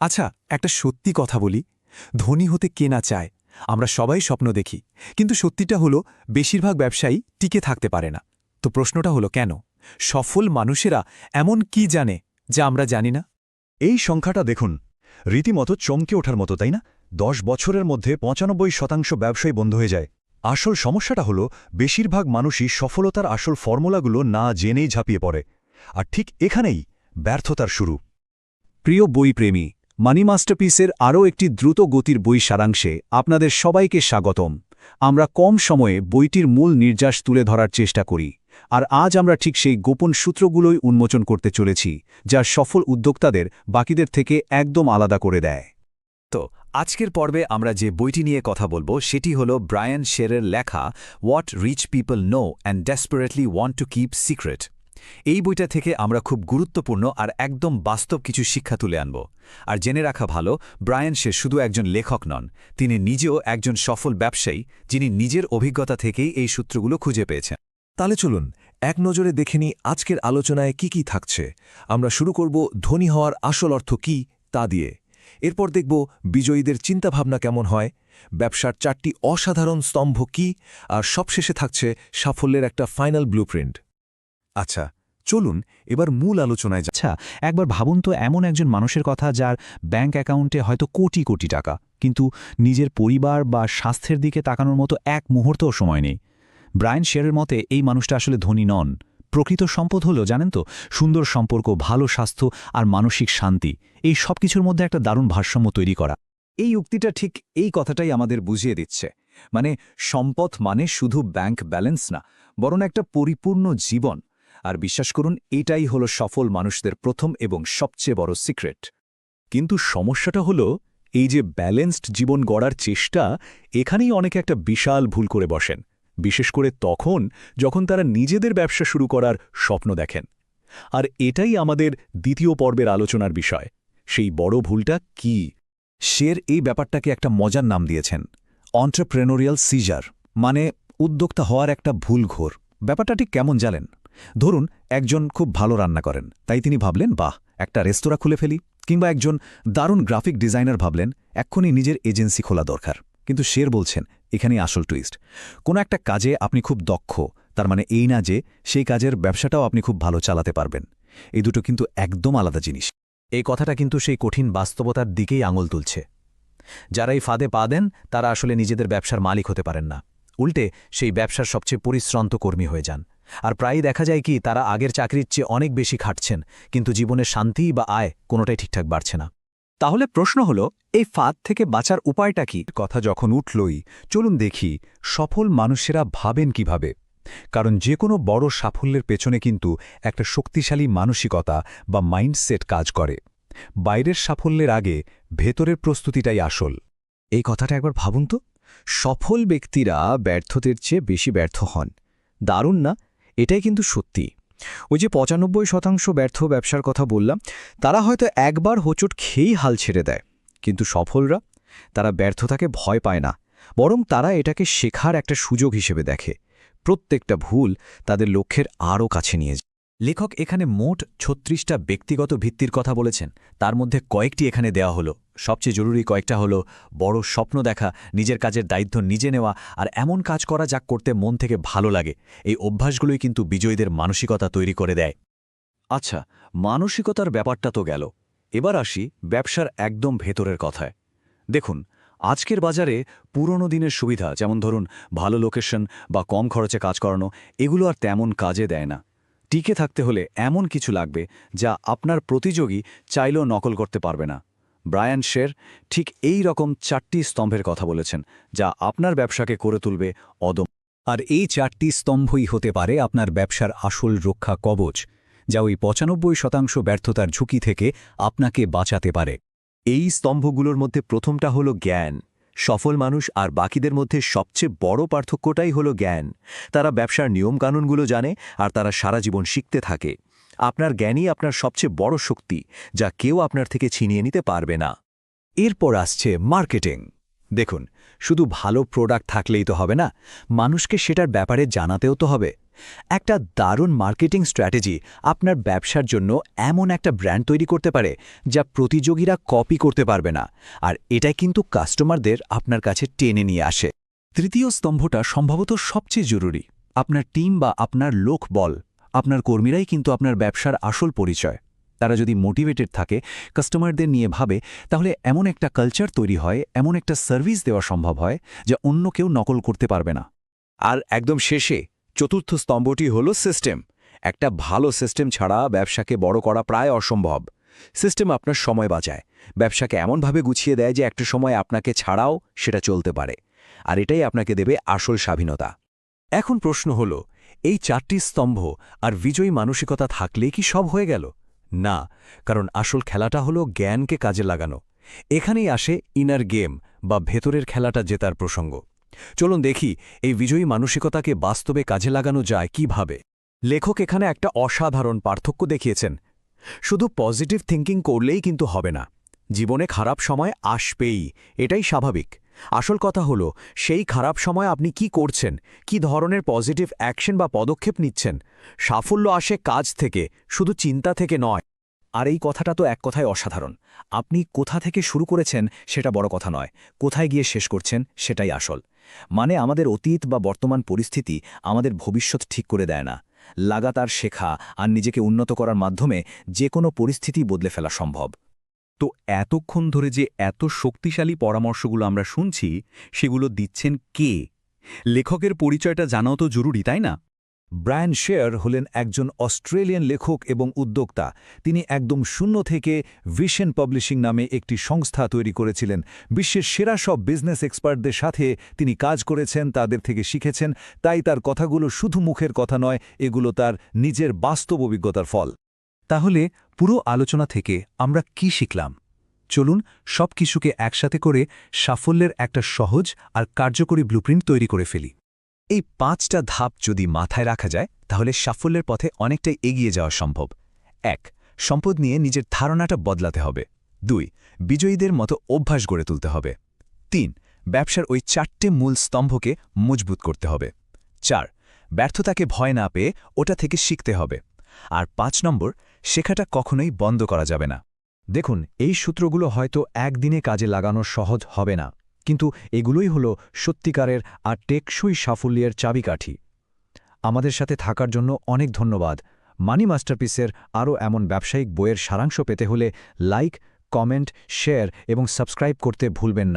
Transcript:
আচ্ছা একটা সত্যি কথা বলি। ধনী হতে কে না চায় আমরা সবাই স্বপ্ন দেখি। কিন্তু সত্যিটা হলো বেশিরভাগ ব্যবসায়ী টিকে থাকতে পারে না। তো প্রশ্নটা হলো কেন? সফল মানুষেরা এমন কি জানে যা আমরা জানি না? এই সংখ্যাটা দেখুন রীতিমতো চমকে ওঠার মতো তাই না? দশ বছরের মধ্যে পঁচানব্বই শতাংশ ব্যবসায়ী বন্ধ হয়ে যায়। আসল সমস্যাটা হলো বেশিরভাগ মানুষই সফলতার আসল ফর্মুলাগুলো না জেনেই ঝাঁপিয়ে পড়ে। আর ঠিক এখানেই ব্যর্থতার শুরু। প্রিয় বইপ্রেমী মানি মাস্টারপিসের আরও একটি দ্রুত গতির বই সারাংশে আপনাদের সবাইকে স্বাগতম। আমরা কম সময়ে বইটির মূল নির্যাস তুলে ধরার চেষ্টা করি, আর আজ আমরা ঠিক সেই গোপন সূত্রগুলোই উন্মোচন করতে চলেছি, যা সফল উদ্যোক্তাদের বাকিদের থেকে একদম আলাদা করে দেয়। তো, আজকের পর্বে আমরা যে বইটি নিয়ে কথা বলব, সেটি হল ব্রায়ান শেরের লেখা, what rich people know and desperately want to keep secret এই বইটা থেকে আমরা খুব গুরুত্বপূর্ণ আর একদম বাস্তব কিছু শিক্ষা তুলে আনব। আর জেনে রাখা ভালো, ব্রায়ান সে শুধু একজন লেখক নন, তিনি নিজেও একজন সফল ব্যবসায়ী, যিনি নিজের অভিজ্ঞতা থেকেই এই সূত্রগুলো খুঁজে পেয়েছেন। তাহলে চলুন, এক নজরে দেখে নিই আজকের আলোচনায় কি কি থাকছে। আমরা শুরু করব ধনী হওয়ার আসল অর্থ কি তা দিয়ে। এরপর দেখব বিজয়ীদের চিন্তাভাবনা কেমন হয়, ব্যবসার চারটি অসাধারণ স্তম্ভ কি, আর সবশেষে থাকছে সাফল্যের একটা ফাইনাল ব্লুপ্রিন্ট। আচ্ছা চলুন এবার মূল আলোচনায় যা আচ্ছা একবার ভাবুন তো এমন একজন মানুষের কথা যার ব্যাংক অ্যাকাউন্টে হয়তো কোটি কোটি টাকা, কিন্তু নিজের পরিবার বা স্বাস্থ্যের দিকে তাকানোর মতো এক মুহূর্তও সময় নেই। ব্রায়ান শেরের মতে, এই মানুষটা আসলে ধনী নন। প্রকৃত সম্পদ হলো, জানেন তো, সুন্দর সম্পর্ক, ভালো স্বাস্থ্য আর মানসিক শান্তি। এই সব কিছুর মধ্যে একটা দারুণ ভারসাম্য তৈরি করা। এই উক্তিটা ঠিক এই কথাটাই আমাদের বুঝিয়ে দিচ্ছে। মানে সম্পদ মানে শুধু ব্যাংক ব্যালেন্স না, বরং একটা পরিপূর্ণ জীবন। আর বিশ্বাস করুন, এটাই হলো সফল মানুষদের প্রথম এবং সবচেয়ে বড় সিক্রেট। কিন্তু সমস্যাটা হলো, এই যে ব্যালেন্সড জীবন গড়ার চেষ্টা, এখানেই অনেকে একটা বিশাল ভুল করে বসেন। বিশেষ করে তখন, যখন তারা নিজেদের ব্যবসা শুরু করার স্বপ্ন দেখেন। আর এটাই আমাদের দ্বিতীয় পর্বের আলোচনার বিষয়, সেই বড় ভুলটা কি? শের এই ব্যাপারটাকে একটা মজার নাম দিয়েছেন অন্টারপ্রেনোরিয়াল সিজার মানে উদ্যোক্তা হওয়ার একটা ভুল ঘোর। ব্যাপারটা ঠিক কেমন জানেন? ধরুন, একজন খুব ভালো রান্না করেন, তাই তিনি ভাবলেন, বাহ, একটা রেস্তোরাঁ খুলে ফেলি। কিংবা একজন দারুণ গ্রাফিক ডিজাইনার ভাবলেন, এক্ষুনি নিজের এজেন্সি খোলা দরকার। কিন্তু শের বলছেন, এখানেই আসল টুইস্ট কোনো একটা কাজে আপনি খুব দক্ষ, তার মানে এই না যে সেই কাজের ব্যবসাটাও আপনি খুব ভালো চালাতে পারবেন। এই দুটো কিন্তু একদম আলাদা জিনিস। এই কথাটা কিন্তু সেই কঠিন বাস্তবতার দিকেই আঙুল তুলছে। যারা এই ফাঁদে পা দেন, তারা আসলে নিজেদের ব্যবসার মালিক হতে পারেন না। উল্টে সেই ব্যবসার সবচেয়ে পরিশ্রান্ত কর্মী হয়ে যান। আর প্রায়ই দেখা যায় কি তারা আগের চাকরির চেয়ে অনেক বেশি খাটছেন কিন্তু জীবনের শান্তি বা আয় কোনোটাই ঠিকঠাক বাড়ছে না। তাহলে প্রশ্ন হলো এই ফাঁদ থেকে বাঁচার উপায়টা কি? কথা যখন উঠলই চলুন দেখি সফল মানুষেরা ভাবেন কীভাবে। কারণ যে কোনো বড় সাফল্যের পেছনে কিন্তু একটা শক্তিশালী মানসিকতা বা মাইন্ডসেট কাজ করে। বাইরের সাফল্যের আগে ভেতরের প্রস্তুতিটাই আসল। এই কথাটা একবার ভাবুন তো। সফল ব্যক্তিরা ব্যর্থদের চেয়ে বেশি ব্যর্থ হন। দারুণ না? এটাই কিন্তু সত্যি। ওই যে পঁচানব্বই শতাংশ ব্যর্থ ব্যবসার কথা বললাম, তারা হয়তো একবার হোঁচট খেয়েই হাল ছেড়ে দেয়, কিন্তু সফলরা তারা ব্যর্থতাকে ভয় পায় না, বরং তারা এটাকে শেখার একটা সুযোগ হিসেবে দেখে। প্রত্যেকটা ভুল তাদের লক্ষ্যের আরও কাছে নিয়ে যায়। লেখক এখানে মোট ছত্রিশটা ব্যক্তিগত ভিত্তির কথা বলেছেন, তার মধ্যে কয়েকটি এখানে দেওয়া হলো। সবচেয়ে জরুরি কয়েকটা হলো বড় স্বপ্ন দেখা, নিজের কাজের দায়িত্ব নিজে নেওয়া আর এমন কাজ করা যা করতে মন থেকে ভালো লাগে। এই অভ্যাসগুলোই কিন্তু বিজয়ীদের মানসিকতা তৈরি করে দেয়। আচ্ছা মানসিকতার ব্যাপারটা তো গেল। এবার আসি ব্যবসার একদম ভেতরের কথায়। দেখুন, আজকের বাজারে পুরনো দিনের সুবিধা, যেমন ধরুন ভালো লোকেশন বা কম খরচে কাজ করানো, এগুলো আর তেমন কাজে দেয় না। টিকে থাকতে হলে এমন কিছু লাগবে যা আপনার প্রতিযোগী চাইলেও নকল করতে পারবে না। ব্রায়ান শের ঠিক এই রকম চারটি স্তম্ভের কথা বলেছেন, যা আপনার ব্যবসাকে করে তুলবে অদম আর এই চারটি স্তম্ভই হতে পারে আপনার ব্যবসার আসল রক্ষা কবচ, যা ওই পঁচানব্বই শতাংশ ব্যর্থতার ঝুঁকি থেকে আপনাকে বাঁচাতে পারে। এই স্তম্ভগুলোর মধ্যে প্রথমটা হলো জ্ঞান। সফল মানুষ আর বাকিদের মধ্যে সবচেয়ে বড় পার্থক্যটাই হলো জ্ঞান। তারা ব্যবসার নিয়মকানুনগুলো জানে আর তারা সারা জীবন শিখতে থাকে। আপনার জ্ঞানই আপনার সবচেয়ে বড় শক্তি, যা কেউ আপনার থেকে ছিনিয়ে নিতে পারবে না। এরপর আসছে মার্কেটিং। দেখুন, শুধু ভালো প্রোডাক্ট থাকলেই তো হবে না, মানুষকে সেটার ব্যাপারে জানাতেও তো হবে। একটা দারুণ মার্কেটিং স্ট্র্যাটেজি আপনার ব্যবসার জন্য এমন একটা ব্র্যান্ড তৈরি করতে পারে, যা প্রতিযোগীরা কপি করতে পারবে না, আর এটাই কিন্তু কাস্টমারদের আপনার কাছে টেনে নিয়ে আসে। তৃতীয় স্তম্ভটা সম্ভবত সবচেয়ে জরুরি, আপনার টিম বা আপনার লোক বল। আপনার কর্মীরাই কিন্তু আপনার ব্যবসার আসল পরিচয়। তারা যদি মোটিভেটেড থাকে, কাস্টমারদের নিয়ে ভাবে, তাহলে এমন একটা কালচার তৈরি হয়, এমন একটা সার্ভিস দেওয়া সম্ভব হয়, যা অন্য কেউ নকল করতে পারবে না। আর একদম শেষে, চতুর্থ স্তম্ভটি হল সিস্টেম। একটা ভালো সিস্টেম ছাড়া ব্যবসাকে বড় করা প্রায় অসম্ভব। সিস্টেম আপনার সময় বাঁচায়। ব্যবসাকে এমনভাবে গুছিয়ে দেয় যে একটা সময় আপনাকে ছাড়াও সেটা চলতে পারে। আর এটাই আপনাকে দেবে আসল স্বাধীনতা। এখন প্রশ্ন হল এই চারটি স্তম্ভ আর বিজয়ী মানসিকতা থাকলে কি সব হয়ে গেল? না, কারণ আসল খেলাটা হলো জ্ঞানকে কাজে লাগানো। এখানেই আসে ইনার গেম বা ভেতরের খেলাটা জেতার প্রসঙ্গ। চলুন দেখি এই বিজয়ী মানসিকতাকে বাস্তবে কাজে লাগানো যায় কীভাবে। লেখক এখানে একটা অসাধারণ পার্থক্য দেখিয়েছেন। শুধু পজিটিভ থিঙ্কিং করলেই কিন্তু হবে না। জীবনে খারাপ সময় আসবেই, এটাই স্বাভাবিক। আসল কথা হলো, সেই খারাপ সময় আপনি কি করছেন, কি ধরনের পজিটিভ অ্যাকশন বা পদক্ষেপ নিচ্ছেন, সাফল্য আসে কাজ থেকে, শুধু চিন্তা থেকে নয়। আর এই কথাটা তো এক কথায় অসাধারণ। আপনি কোথা থেকে শুরু করেছেন সেটা বড় কথা নয়, কোথায় গিয়ে শেষ করছেন সেটাই আসল। মানে আমাদের অতীত বা বর্তমান পরিস্থিতি আমাদের ভবিষ্যৎ ঠিক করে দেয় না। লাগাতার শেখা আর নিজেকে উন্নত করার মাধ্যমে যে কোনো পরিস্থিতি বদলে ফেলা সম্ভব। তো এতক্ষণ ধরে যে এত শক্তিশালী পরামর্শগুলো আমরা শুনছি, সেগুলো দিচ্ছেন কে? লেখকের পরিচয়টা জানাও তো জরুরি, তাই না? ব্রায়ান শেয়ার হলেন একজন অস্ট্রেলিয়ান লেখক এবং উদ্যোক্তা। তিনি একদম শূন্য থেকে ভিশন পাবলিশিং নামে একটি সংস্থা তৈরি করেছিলেন। বিশ্বের সেরা সব বিজনেস এক্সপার্টদের সাথে তিনি কাজ করেছেন, তাদের থেকে শিখেছেন। তাই তার কথাগুলো শুধু মুখের কথা নয়, এগুলো তার নিজের বাস্তব অভিজ্ঞতার ফল। তাহলে পুরো আলোচনা থেকে আমরা কি শিখলাম? চলুন সব কিছুকে একসাথে করে সাফল্যের একটা সহজ আর কার্যকরী ব্লুপ্রিন্ট তৈরি করে ফেলি। এই পাঁচটা ধাপ যদি মাথায় রাখা যায়, তাহলে সাফল্যের পথে অনেকটাই এগিয়ে যাওয়া সম্ভব। এক, সম্পদ নিয়ে নিজের ধারণাটা বদলাতে হবে। দুই, বিজয়ীদের মতো অভ্যাস গড়ে তুলতে হবে। তিন, ব্যবসার ওই চারটে মূল স্তম্ভকে মজবুত করতে হবে। চার, ব্যর্থতাকে ভয় না পেয়ে ওটা থেকে শিখতে হবে। আর পাঁচ নম্বর শেখাটা কখনোই বন্ধ করা যাবে না। দেখুন, এই সূত্রগুলো হয়তো একদিনে কাজে লাগানো সহজ হবে না, কিন্তু এগুলোই হলো সত্যিকারের আর টেকসই সাফল্যের চাবিকাঠি। আমাদের সাথে থাকার জন্য অনেক ধন্যবাদ। মানি মাস্টারপিসের আরও এমন ব্যবসায়িক বইয়ের সারাংশ পেতে হলে লাইক, কমেন্ট, শেয়ার এবং সাবস্ক্রাইব করতে ভুলবেন না।